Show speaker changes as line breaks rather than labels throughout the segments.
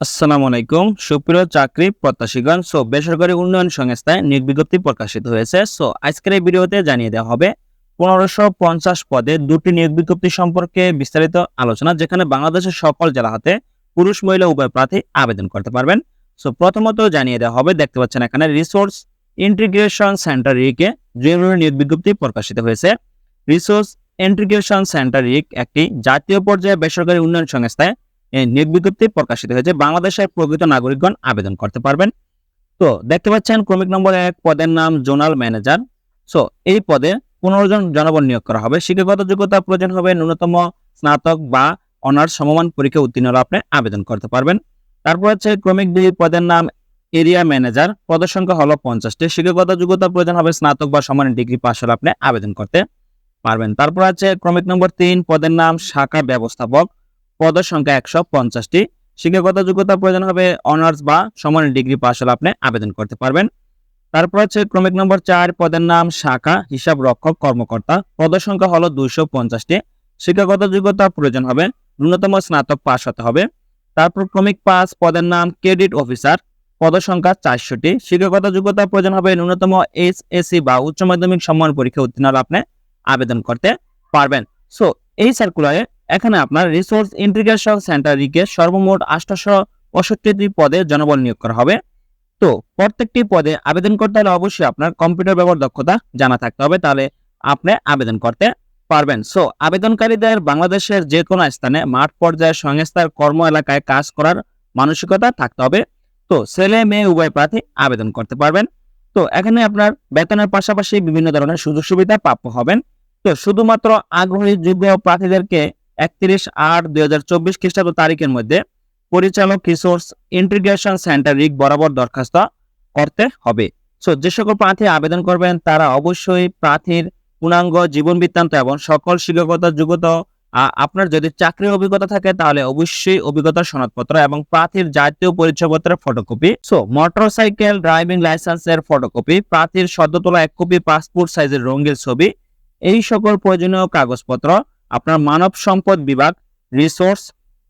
আসসালামু আলাইকুম। সুপ্রিয় চাকরি প্রত্যাশীগণ, সো বেসরকারি উন্নয়ন সংস্থায় নিয়োগ বিজ্ঞপ্তি প্রকাশিত হয়েছে। সো আজকের এই ভিডিওতে জানিয়ে দেওয়া হবে, পনেরোশো পঞ্চাশ পদে দুটি নিয়োগ বিজ্ঞপ্তি সম্পর্কে বিস্তারিত আলোচনা, যেখানে বাংলাদেশের সকল জেলা হাতে পুরুষ, মহিলা, উভয় প্রার্থী আবেদন করতে পারবেন। সো প্রথমত জানিয়ে দেওয়া হবে, দেখতে পাচ্ছেন এখানে রিসোর্স ইন্টিগ্রেশন সেন্টার রিকে জরুরি নিয়োগ বিজ্ঞপ্তি প্রকাশিত হয়েছে। রিসোর্স ইন্টিগ্রেশন সেন্টার রিক একটি জাতীয় পর্যায়ে বেসরকারি উন্নয়ন সংস্থায় নিয়োগ বিজ্ঞপ্তি প্রকাশিত হয়েছে। বাংলাদেশের প্রকৃত নাগরিকগণ আবেদন করতে পারবেন। তো, দেখতে পাচ্ছেন ক্রমিক নম্বর এক পদের নাম জোনাল ম্যানেজার। সো, এই পদে পনেরো জন জনবল নিয়োগ করা হবে। শিক্ষাগত যোগ্যতা প্রয়োজন হবে ন্যূনতম স্নাতক বা অনার্স সমমান পরীক্ষা উত্তীর্ণ হলে আপনি আবেদন করতে পারবেন। তারপর হচ্ছে ক্রমিক দুই পদের নাম এরিয়া ম্যানেজার। পদের সংখ্যা হলো পঞ্চাশটি। শিক্ষাগত যোগ্যতা প্রয়োজন হবে স্নাতক বা সমান ডিগ্রি পাশ হলে আপনি আবেদন করতে পারবেন। তারপর আছে ক্রমিক নম্বর তিন পদের নাম শাখা ব্যবস্থাপক। পদের সংখ্যা একশো পঞ্চাশটি। শিক্ষাগত যোগ্যতা প্রয়োজন হবে অনার্স বা সমান ডিগ্রি পাশ হলে আপনি আবেদন করতে পারবেন। তারপর হচ্ছে ক্রমিক নম্বর চার, পদের নাম, শাখা, হিসাব রক্ষক, কর্মকর্তা। পদের সংখ্যা হলো দুইশো পঞ্চাশটি। শিক্ষাগত যোগ্যতা প্রয়োজন হবে, ন্যূনতম স্নাতক পাশ হতে হবে। তারপর ক্রমিক পাঁচ, পদের নাম, ক্রেডিট অফিসার। পদের সংখ্যা চারশোটি। শিক্ষাগত যোগ্যতা প্রয়োজন হবে, ন্যূনতম এইচ এসি বা উচ্চ মাধ্যমিক সম্মান পরীক্ষা উত্তীর্ণ আপনি আবেদন করতে পারবেন। সো এই সার্কুলারে এখানে আপনার রিসোর্স ইন্টিগ্রেশন সেন্টার রিকে সর্বমোট আটশো পঁয়ষট্টি পদে জনবল নিয়োগ করা হবে। তো প্রত্যেকটি পদে আবেদন করতে হলে অবশ্যই আপনার কম্পিউটার ব্যবহার দক্ষতা জানা থাকতে হবে, তাহলে আপনি আবেদন করতে পারবেন। সো আবেদনকারীদের বাংলাদেশের যে কোনো স্থানে মাঠ পর্যায়ে সংস্থার কর্ম এলাকায় কাজ করার মানসিকতা থাকতে হবে। তো ছেলে, মেয়ে, উভয় প্রার্থী আবেদন করতে পারবেন। তো এখানে আপনার বেতনের পাশাপাশি বিভিন্ন ধরনের সুযোগ সুবিধা প্রাপ্য হবেন। তো শুধুমাত্র আগ্রহী যোগ্য প্রার্থীদেরকে একত্রিশ আট দুই হাজার চব্বিশ খ্রিস্টাব্দ তারিখের মধ্যে পরিচালক রিসোর্স ইন্টিগ্রেশন সেন্টার রিক বরাবর দরখাস্ত করতে হবে। সো যে সকল প্রার্থী আবেদন করবেন, তারা অবশ্যই প্রার্থীর পূর্ণাঙ্গ জীবন বৃত্তান্ত এবং সকল শিক্ষকত যোগ্যতা আপনার যদি চাকরির অভিজ্ঞতা থাকে, তাহলে অবশ্যই অভিজ্ঞতা সনদপত্র এবং প্রার্থীর জাতীয় পরিচয়পত্রের ফটোকপি সো মোটরসাইকেল ড্রাইভিং লাইসেন্সের ফটোকপি প্রার্থীর সদ্য তোলা এক কপি পাসপোর্ট সাইজের রঙিন ছবি, এই সকল প্রয়োজনীয় কাগজপত্র আপনার মানব সম্পদ বিভাগ রিসোর্স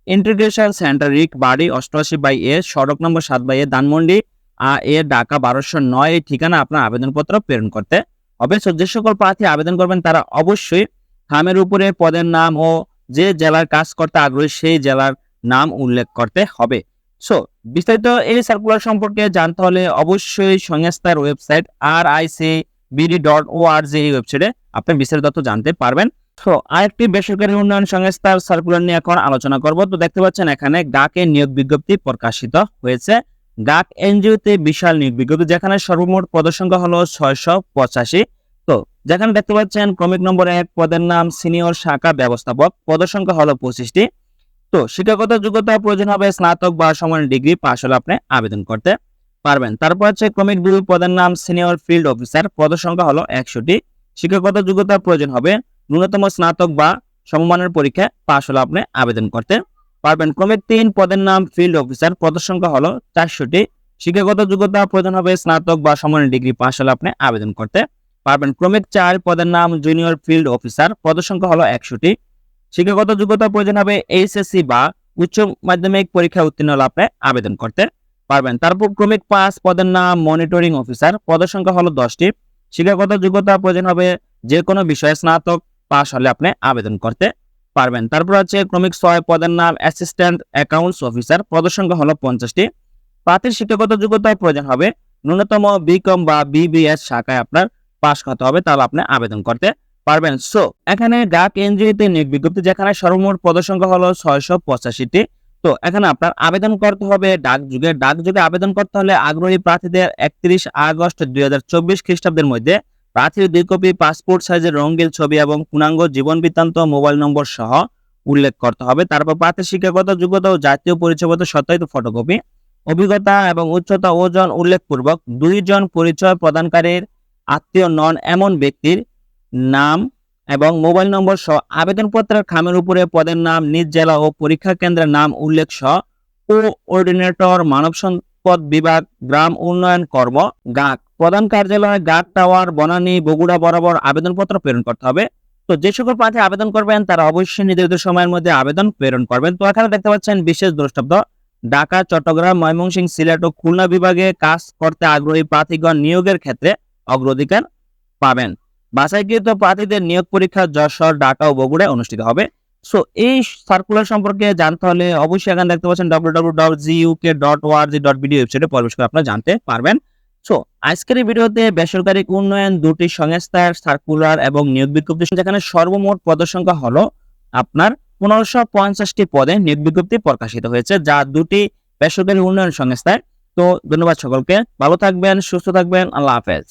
ইন্টিগ্রেশন সেন্টার রিক বাড়ি, অষ্টআশি বাই এ, সড়ক নম্বর সাত বাই এ, ধানমন্ডি, আ, এ, ঢাকা, বারোশো নয়, এই ঠিকানা আপনার আবেদনপত্র প্রেরণ করতে হবে। যে সকল প্রার্থী আবেদন করবেন, তারা অবশ্যই খামের উপরে পদের নাম ও যে জেলার কাজ করতে আগ্রহী, সেই জেলার নাম উল্লেখ করতে হবে। সো বিস্তারিত এই সার্কুলার সম্পর্কে জানতে হলে অবশ্যই সংস্থার website R I C BD dot O R G এই ওয়েবসাইটে আপনি বিস্তারিত তথ্য জানতে পারবেন। তো আরেকটি বেসরকারি উন্নয়ন সংস্থার সার্কুলার নিয়ে এখন আলোচনা করব। তো দেখতে পাচ্ছেন এখানে গাকে নিয়োগ বিজ্ঞপ্তি প্রকাশিত হয়েছে। গাক এনজিওতে বিশাল নিয়োগ বিজ্ঞপ্তি, যেখানে সর্বমোট পদের সংখ্যা হলো ছয়শো পঁচাশি। তো, যেখানে দেখতে পাচ্ছেন ক্রমিক নম্বর এক পদের নাম সিনিয়র শাখা ব্যবস্থাপক, পদের সংখ্যা হলো পঁচিশটি। তো, শিক্ষাগত যোগ্যতা প্রয়োজন হবে স্নাতক বা সমান ডিগ্রি পাশ হলে আপনি আবেদন করতে পারবেন। তারপর হচ্ছে ক্রমিক দুই, পদের নাম সিনিয়র ফিল্ড অফিসার, পদের সংখ্যা হলো একশোটি। শিক্ষাগত যোগ্যতা প্রয়োজন হবে ন্যূনতম স্নাতক বা সমমানের পরীক্ষায় পাশ হলে আপনি আবেদন করতে পারবেন। ক্রমিক তিন পদের নাম ফিল্ড অফিসার পদের সংখ্যা হলো চারশোটি। শিক্ষাগত যোগ্যতা প্রয়োজন হবে স্নাতক বা সমানের ডিগ্রি পাশ হলে আপনি আবেদন করতে পারবেন। ক্রমিক চার পদের নাম জুনিয়র ফিল্ড অফিসার পদের সংখ্যা হলো একশোটি। শিক্ষাগত যোগ্যতা প্রয়োজন হবে এইচএসসি বা উচ্চ মাধ্যমিক পরীক্ষা উত্তীর্ণ হলে আপনি আবেদন করতে পারবেন। তারপর ক্রমিক পাঁচ পদের নাম মনিটরিং অফিসার পদের সংখ্যা হলো দশটি। শিক্ষাগত যোগ্যতা প্রয়োজন হবে যে কোনো বিষয়ে স্নাতক পাশ হলে আপনি আবেদন করতে পারবেন। তারপর আছে ক্রমিক ছয় পদের নাম অ্যাসিস্ট্যান্ট অ্যাকাউন্টস অফিসার পদের সংখ্যা হলো পঞ্চাশটি। প্রার্থীর শিক্ষাগত যোগ্যতায় প্রয়োজন হবে ন্যূনতম বিকম বা বিবিএস শাখায় আপনার পাশ করতে হবে, তাহলে আপনি আবেদন করতে পারবেন। সো এখানে ডাক এনজিওতে নিয়োগ বিজ্ঞপ্তি যেখানে সর্বমোট পদের সংখ্যা হলো ছয়শো পঁচাশিটি। তো, এখানে আপনার আবেদন করতে হবে ডাক যুগে। ডাক যুগে আবেদন করতে হলে আগ্রহী প্রার্থীদের একত্রিশ আগস্ট দুই হাজার চব্বিশ খ্রিস্টাব্দের মধ্যে প্রার্থীর দুই কপি, পাসপোর্ট সাইজের রঙিন ছবি এবং পূর্ণাঙ্গ জীবন বৃত্তান্ত মোবাইল নম্বর সহ উল্লেখ করতে হবে। তারপর প্রার্থীর শিক্ষাগত যোগ্যতা ও জাতীয় পরিচয়পত্র সত্যায়িত ফটোকপি, অভিজ্ঞতা এবং উচ্চতা ওজন উল্লেখপূর্বক দুইজন পরিচয় প্রদানকারীর আত্মীয় নন এমন ব্যক্তির নাম এবং মোবাইল নম্বর সহ আবেদনপত্রের খামের উপরে পদের নাম, নিজ জেলা ও পরীক্ষা কেন্দ্রের নাম উল্লেখ সহ কোঅর্ডিনেটর, মানব সম্পদ বিভাগ, গ্রাম উন্নয়ন কর্ম, গাক। প্রধান কার্যালয়, গার্ড টাওয়ার, বনানী, বগুড়া বরাবর আবেদনপত্র প্রেরণ করতে হবে। তো যে সকল প্রার্থী আবেদন করবেন, তারা অবশ্যই নির্ধারিত সময়ের মধ্যে আবেদন প্রেরণ করবেন। তো এখানে দেখতে পাচ্ছেন বিশেষ দ্রষ্টব্য, ঢাকা, চট্টগ্রাম, ময়মনসিংহ, সিলেট ও খুলনা বিভাগে কাজ করতে আগ্রহী প্রার্থীগণ নিয়োগের ক্ষেত্রে অগ্রাধিকার পাবেন। বাছাইকৃত প্রার্থীদের নিয়োগ পরীক্ষা যশোর, ঢাকা ও বগুড়ায় অনুষ্ঠিত হবে। সো এই সার্কুলার সম্পর্কে জানতে হলে অবশ্যই এখানে দেখতে পাচ্ছেন W W dot GUK dot ওয়ার্জি dot BD ওয়েবসাইটে প্রবেশ করে আপনারা জানতে পারবেন। সো আজকের ভিডিওতে বেসরকারি উন্নয়ন দুটি সংস্থার সার্কুলার এবং নিয়োগ বিজ্ঞপ্তি যেখানে সর্বমোট পদসংখ্যা হলো আপনার পনেরোশো পঞ্চাশটি পদে নিয়োগ বিজ্ঞপ্তি প্রকাশিত হয়েছে, যা দুটি বেসরকারি উন্নয়ন সংস্থায় তো ধন্যবাদ সকলকে। ভালো থাকবেন, সুস্থ থাকবেন, আল্লাহ হাফেজ।